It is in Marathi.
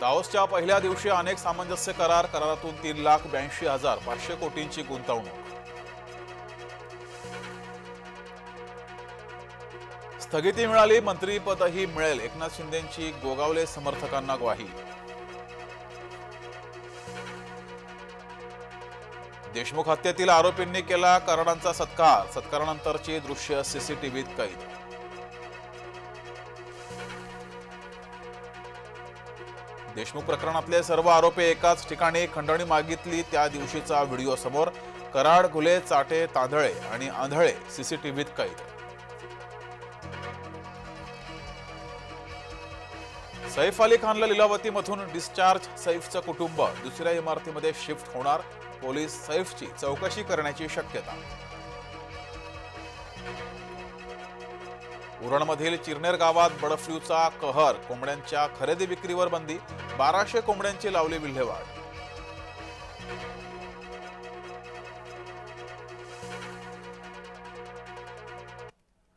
दाओसच्या पहिल्या दिवशी अनेक सामंजस्य करार करारातून तीन लाख ब्याऐंशी हजार पाचशे कोटींची गुंतवणूक. स्थगिती मिळाली मंत्रीपदही मिळेल. एकनाथ शिंदेंची गोगावले समर्थकांना ग्वाही. देशमुख हत्येतील आरोपींनी केला कराडांचा सत्कार. सत्कारानंतरची दृश्य सीसीटीव्हीत कैद. देशमुख प्रकरणातले सर्व आरोपी एकाच ठिकाणी खंडणी मागितली त्या दिवशीचा व्हिडिओ समोर. कराड घुले चाटे तांदळे आणि आंधळे सीसीटीव्हीत कैद. सैफ अली खानला लिलावतीमधून डिस्चार्ज सैफचं कुटुंब. दुसऱ्या इमारतीमध्ये शिफ्ट होणार. पोलीस सैफची चौकशी करण्याची शक्यता. उरणमधील चिरनेर गावात बर्ड फ्लूचा कहर कोंबड्यांच्या खरेदी विक्रीवर बंदी बाराशे कोंबड्यांची लावली विल्हेवाट.